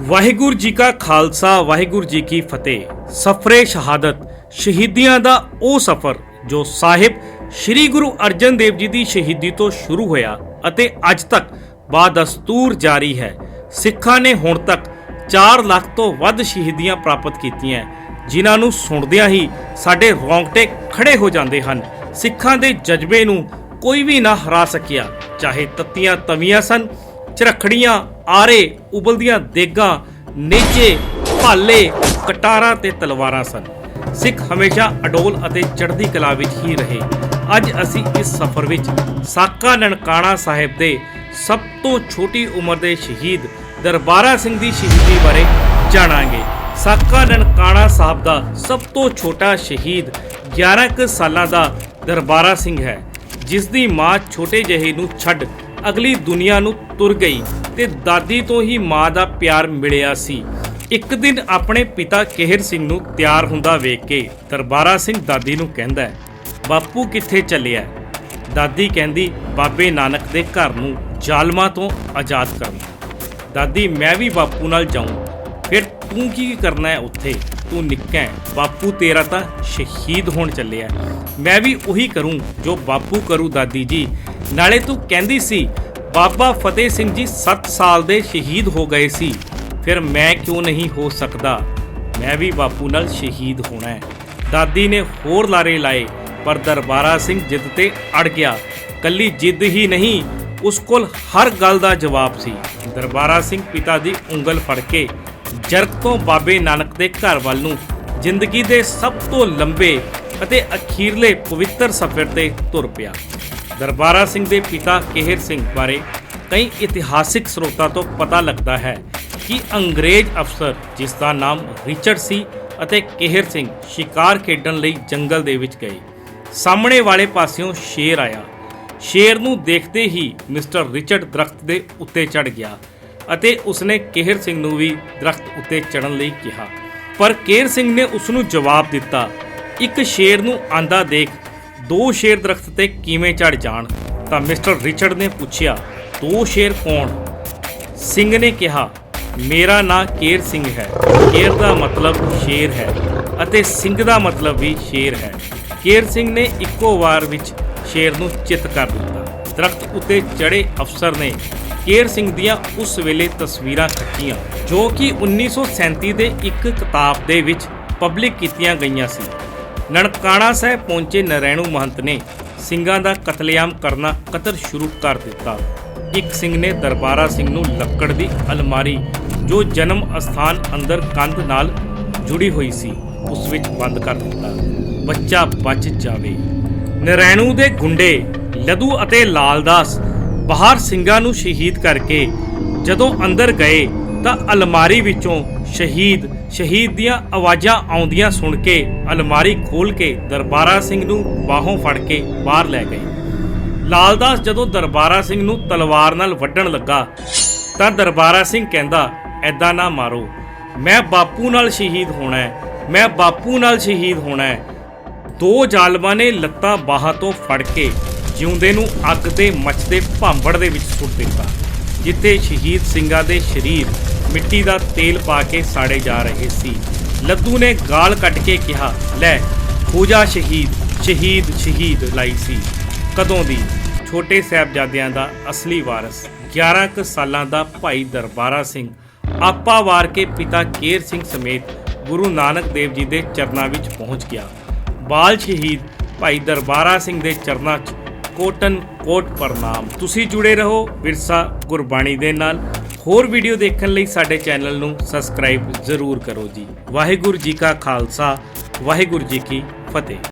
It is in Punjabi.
ਵਾਹਿਗੁਰੂ ਜੀ ਕਾ ਖਾਲਸਾ, ਵਾਹਿਗੁਰੂ ਜੀ ਕੀ ਫਤਿਹ। ਸਫਰੇ ਸ਼ਹਾਦਤ, ਸ਼ਹੀਦੀਆਂ ਦਾ ਉਹ ਸਫਰ ਜੋ ਸਾਹਿਬ ਸ੍ਰੀ ਗੁਰੂ ਅਰਜਨ ਦੇਵ ਜੀ ਦੀ ਸ਼ਹੀਦੀ ਤੋਂ ਸ਼ੁਰੂ ਹੋਇਆ ਅਤੇ ਅੱਜ ਤੱਕ ਬਾਦਸਤੂਰ ਜਾਰੀ ਹੈ। ਸਿੱਖਾਂ ਨੇ ਹੁਣ ਤੱਕ 4 ਲੱਖ ਤੋਂ ਵੱਧ ਸ਼ਹੀਦੀਆਂ ਪ੍ਰਾਪਤ ਕੀਤੀਆਂ। ਜਿਨ੍ਹਾਂ ਨੂੰ ਸੁਣਦਿਆਂ ਹੀ ਸਾਡੇ ਰੌਂਗਟੇ ਖੜੇ ਹੋ ਜਾਂਦੇ ਹਨ। ਸਿੱਖਾਂ ਦੇ ਜਜ਼ਬੇ ਨੂੰ ਕੋਈ ਵੀ ਨਾ ਹਰਾ ਸਕਿਆ। ਚਾਹੇ ਤੱਤੀਆਂ ਤਵੀਆਂ ਸਨ ਚਰਖੜੀਆਂ ਆਰੇ, ਉਬਲਦੀਆਂ ਦੇਗਾਂ ਨੇਜੇ ਭਾਲੇ, ਕਟਾਰਾਂ ਤੇ ਤਲਵਾਰਾਂ ਸਨ। ਸਿੱਖ ਹਮੇਸ਼ਾ ਅਡੋਲ ਅਤੇ ਚੜ੍ਹਦੀ ਕਲਾ ਵਿੱਚ ਹੀ ਰਹੇ। ਅੱਜ ਅਸੀਂ ਇਸ ਸਫ਼ਰ ਵਿੱਚ ਸਾਕਾ ਨਨਕਾਣਾ ਸਾਹਿਬ ਦੇ ਸਭ ਤੋਂ ਛੋਟੀ ਉਮਰ ਦੇ ਸ਼ਹੀਦ ਦਰਬਾਰਾ ਸਿੰਘ ਦੀ ਸ਼ਹੀਦੀ ਬਾਰੇ ਜਾਣਾਂਗੇ। ਸਾਕਾ ਨਨਕਾਣਾ ਸਾਹਿਬ ਦਾ ਸਭ ਤੋਂ ਛੋਟਾ ਸ਼ਹੀਦ 11 ਕੁ ਸਾਲਾਂ ਦਾ ਦਰਬਾਰਾ ਸਿੰਘ ਹੈ, ਜਿਸ ਦੀ ਮਾਂ ਛੋਟੇ ਜਿਹੇ ਨੂੰ ਛੱਡ ਅਗਲੀ ਦੁਨੀਆ ਨੂੰ ਤੁਰ ਗਈ ਤੇ ਦਾਦੀ ਤੋਂ ਹੀ ਮਾਂ ਦਾ ਪਿਆਰ ਮਿਲਿਆ ਸੀ। ਇੱਕ ਦਿਨ ਆਪਣੇ ਪਿਤਾ ਕੇਹਰ ਸਿੰਘ ਨੂੰ ਤਿਆਰ ਹੁੰਦਾ ਵੇਖ ਕੇ ਦਰਬਾਰਾ ਸਿੰਘ ਦਾਦੀ ਨੂੰ ਕਹਿੰਦਾ ਹੈ, ਬਾਪੂ ਕਿੱਥੇ ਚੱਲਿਆ? ਦਾਦੀ ਕਹਿੰਦੀ, ਬਾਬੇ ਨਾਨਕ ਦੇ ਘਰ ਨੂੰ ਜ਼ਾਲਮਾਂ ਤੋਂ ਆਜ਼ਾਦ ਕਰਨ ਦਾਦੀ, ਮੈਂ ਵੀ ਬਾਪੂ ਨਾਲ ਜਾਊਂ। ਫਿਰ ਤੂੰ ਕੀ ਕਰਨਾ ਹੈ ਉੱਥੇ? ਤੂੰ ਨਿੱਕਾ ਹੈ। ਬਾਪੂ ਤੇਰਾ ਤਾਂ ਸ਼ਹੀਦ ਹੋਣ ਚੱਲਿਆ ਮੈਂ ਵੀ ਉਹੀ ਕਰੂੰ ਜੋ ਬਾਪੂ ਕਰੂ, ਦਾਦੀ ਜੀ। ਨਾਲੇ ਤੂੰ ਕਹਿੰਦੀ ਸੀ, ਬਾਬਾ ਫਤਿਹ ਸਿੰਘ ਜੀ 7 ਸਾਲ ਦੇ ਸ਼ਹੀਦ ਹੋ ਗਏ ਸੀ। ਫਿਰ ਮੈਂ ਕਿਉਂ ਨਹੀਂ ਹੋ ਸਕਦਾ? ਮੈਂ ਵੀ ਬਾਪੂ ਨਾਲ ਸ਼ਹੀਦ ਹੋਣਾ ਹੈ। ਦਾਦੀ ਨੇ ਹੋਰ ਲਾਰੇ ਲਾਏ, ਪਰ ਦਰਬਾਰਾ ਸਿੰਘ ਜਿੱਦ ਤੇ ਅੜ ਗਿਆ। ਕੱਲੀ ਜਿੱਦ ਹੀ ਨਹੀਂ, ਉਸ ਕੋਲ ਹਰ ਗੱਲ ਦਾ ਜਵਾਬ ਸੀ। ਦਰਬਾਰਾ ਸਿੰਘ ਪਿਤਾ ਦੀ ਉਂਗਲ ਫੜ ਕੇ ਜਰਕ ਤੋਂ ਬਾਬੇ ਨਾਨਕ ਦੇ ਘਰ ਵੱਲ ਨੂੰ ਜ਼ਿੰਦਗੀ ਦੇ ਸਭ ਤੋਂ ਲੰਬੇ ਅਤੇ ਅਖੀਰਲੇ ਪਵਿੱਤਰ ਸਫ਼ਰ ਤੇ ਤੁਰ ਪਿਆ। ਦਰਬਾਰਾ ਸਿੰਘ ਦੇ ਪਿਤਾ ਕੇਹਰ ਸਿੰਘ ਬਾਰੇ ਕਈ ਇਤਿਹਾਸਿਕ ਸਰੋਤਾਂ ਤੋਂ ਪਤਾ ਲੱਗਦਾ ਹੈ ਕਿ ਅੰਗਰੇਜ਼ ਅਫਸਰ, ਜਿਸ ਦਾ ਨਾਮ ਰਿਚਰਡ ਸੀ ਅਤੇ ਕੇਹਰ ਸਿੰਘ ਸ਼ਿਕਾਰ ਖੇਡਣ ਲਈ ਜੰਗਲ ਦੇ ਵਿੱਚ ਗਏ, ਸਾਹਮਣੇ ਵਾਲੇ ਪਾਸਿਓਂ ਸ਼ੇਰ ਆਇਆ। ਸ਼ੇਰ ਨੂੰ ਦੇਖਦੇ ਹੀ ਮਿਸਟਰ ਰਿਚਰਡ ਦਰਖਤ ਦੇ ਉੱਤੇ ਚੜ ਗਿਆ ਅਤੇ ਉਸਨੇ ਕੇਹਰ ਸਿੰਘ ਨੂੰ ਵੀ ਦਰਖਤ ਉੱਤੇ ਚੜਨ ਲਈ ਕਿਹਾ। ਪਰ ਕੇਹਰ ਸਿੰਘ ਨੇ ਉਸ ਨੂੰ ਜਵਾਬ ਦਿੱਤਾ। ਇੱਕ ਸ਼ੇਰ ਨੂੰ ਆਂਦਾ ਦੇਖ ਦੋ ਸ਼ੇਰ ਦਰਖਤ ਤੇ ਕਿਵੇਂ ਚੜ ਜਾਣ? ਤਾਂ ਮਿਸਟਰ ਰਿਚਰਡ ਨੇ ਪੁੱਛਿਆ, ਦੋ ਸ਼ੇਰ ਕੌਣ? ਸਿੰਘ ਨੇ ਕਿਹਾ, ਮੇਰਾ ਨਾਂ ਕੇਰ ਸਿੰਘ ਹੈ। ਕੇਰ ਦਾ ਮਤਲਬ ਸ਼ੇਰ ਹੈ ਅਤੇ ਸਿੰਘ ਦਾ ਮਤਲਬ ਵੀ ਸ਼ੇਰ ਹੈ। ਕੇਰ ਸਿੰਘ ਨੇ ਇੱਕੋ ਵਾਰ ਵਿੱਚ ਸ਼ੇਰ ਨੂੰ ਚਿੱਤ ਕਰ ਦਿੱਤਾ। ਦਰਖਤ ਉੱਤੇ ਚੜੇ ਅਫਸਰ ਨੇ ਕੇਰ ਸਿੰਘ ਦੀਆਂ ਉਸ ਵੇਲੇ ਤਸਵੀਰਾਂ ਖਿੱਚੀਆਂ, ਜੋ ਕਿ 1937 ਦੇ ਇੱਕ ਕਿਤਾਬ ਦੇ ਵਿੱਚ ਪਬਲਿਕ ਕੀਤੀਆਂ ਗਈਆਂ ਸੀ। ਨਨਕਾਣਾ ਸਾਹਿਬ ਪਹੁੰਚੇ ਨਰੈਣੂ ਮਹੰਤ ਨੇ ਸਿੰਘਾਂ ਦਾ ਕਤਲੇਆਮ ਕਰਨਾ ਕਤਰ ਸ਼ੁਰੂ ਕਰ ਦਿੱਤਾ। ਇੱਕ ਸਿੰਘ ਨੇ ਦਰਬਾਰਾ ਸਿੰਘ ਨੂੰ ਲੱਕੜ ਦੀ ਅਲਮਾਰੀ, ਜੋ ਜਨਮ ਅਸਥਾਨ ਅੰਦਰ ਕੰਧ ਨਾਲ ਜੁੜੀ ਹੋਈ ਸੀ, ਉਸ ਵਿੱਚ ਬੰਦ ਕਰ ਦਿੱਤਾ। ਬੱਚਾ ਬਚ ਜਾਵੇ। ਨਰੈਣੂ ਦੇ ਗੁੰਡੇ ਲਦੂ ਅਤੇ ਲਾਲਦਾਸ ਬਾਹਰ ਸਿੰਘਾਂ ਨੂੰ ਸ਼ਹੀਦ ਕਰਕੇ ਜਦੋਂ ਅੰਦਰ ਗਏ ਤਾਂ ਅਲਮਾਰੀ ਵਿੱਚੋਂ ਸ਼ਹੀਦ ਸ਼ਹੀਦ ਦੀਆਂ ਆਵਾਜ਼ਾਂ ਆਉਂਦੀਆਂ ਸੁਣ ਕੇ, ਅਲਮਾਰੀ ਖੋਲ ਕੇ ਦਰਬਾਰਾ ਸਿੰਘ ਨੂੰ ਬਾਹੋਂ ਫੜ ਕੇ ਬਾਹਰ ਲੈ ਗਏ। ਲਾਲਦਾਸ ਜਦੋਂ ਦਰਬਾਰਾ ਸਿੰਘ ਨੂੰ ਤਲਵਾਰ ਨਾਲ ਵੱਢਣ ਲੱਗਾ, ਤਾਂ ਦਰਬਾਰਾ ਸਿੰਘ ਕਹਿੰਦਾ ਐਦਾਂ ਨਾ ਮਾਰੋ। ਮੈਂ ਬਾਪੂ ਨਾਲ ਸ਼ਹੀਦ ਹੋਣਾ ਹੈ। ਮੈਂ ਬਾਪੂ ਨਾਲ ਸ਼ਹੀਦ ਹੋਣਾ ਹੈ। ਦੋ ਜ਼ਾਲਮਾਂ ਨੇ ਲੱਤਾਂ ਬਾਹਾਂ ਤੋਂ ਫੜ ਕੇ ਜਿਉਂਦੇ ਨੂੰ ਅੱਗ ਦੇ ਮੱਚਦੇ ਭਾਂਬੜ ਦੇ ਵਿੱਚ ਸੁੱਟ ਦਿੱਤਾ। ਜਿੱਥੇ ਸ਼ਹੀਦ ਸਿੰਘਾਂ ਦੇ ਸਰੀਰ ਮਿੱਟੀ ਦਾ ਤੇਲ ਪਾ ਕੇ ਸਾੜੇ ਜਾ ਰਹੇ ਸੀ। ਲੱਦੂ ਨੇ ਗਾਲ ਕੱਢ ਕੇ ਕਿਹਾ, ਲੈ ਹੋ ਸ਼ਹੀਦ ਸ਼ਹੀਦ ਸ਼ਹੀਦ ਲਾਈ ਸੀ। ਕਦੋਂ ਦੀ? ਛੋਟੇ ਸਾਹਿਬਜ਼ਾਦਿਆਂ ਦਾ ਅਸਲੀ ਵਾਰਸ। 11 ਕੁ ਸਾਲਾਂ ਦਾ ਭਾਈ ਦਰਬਾਰਾ ਸਿੰਘ। ਆਪਾ ਵਾਰ ਕੇ ਪਿਤਾ ਕੇਰ ਸਿੰਘ ਸਮੇਤ ਗੁਰੂ ਨਾਨਕ ਦੇਵ ਜੀ ਦੇ ਚਰਨਾਂ ਵਿੱਚ ਪਹੁੰਚ ਗਿਆ। ਬਾਲ ਸ਼ਹੀਦ ਭਾਈ ਦਰਬਾਰਾ ਸਿੰਘ ਦੇ ਚਰਨਾਂ 'ਚ ਕੋਟਨ ਕੋਟ ਪ੍ਰਣਾਮ। ਤੁਸੀਂ ਜੁੜੇ ਰਹੋ ਵਿਰਸਾ ਗੁਰਬਾਣੀ ਦੇ ਨਾਲ। ਹੋਰ ਵੀਡੀਓ ਦੇਖਣ ਲਈ ਸਾਡੇ ਚੈਨਲ ਨੂੰ ਸਬਸਕ੍ਰਾਈਬ ਜ਼ਰੂਰ ਕਰੋ ਜੀ। ਵਾਹਿਗੁਰੂ ਜੀ ਕਾ ਖਾਲਸਾ, ਵਾਹਿਗੁਰੂ ਜੀ ਕੀ ਫਤਿਹ।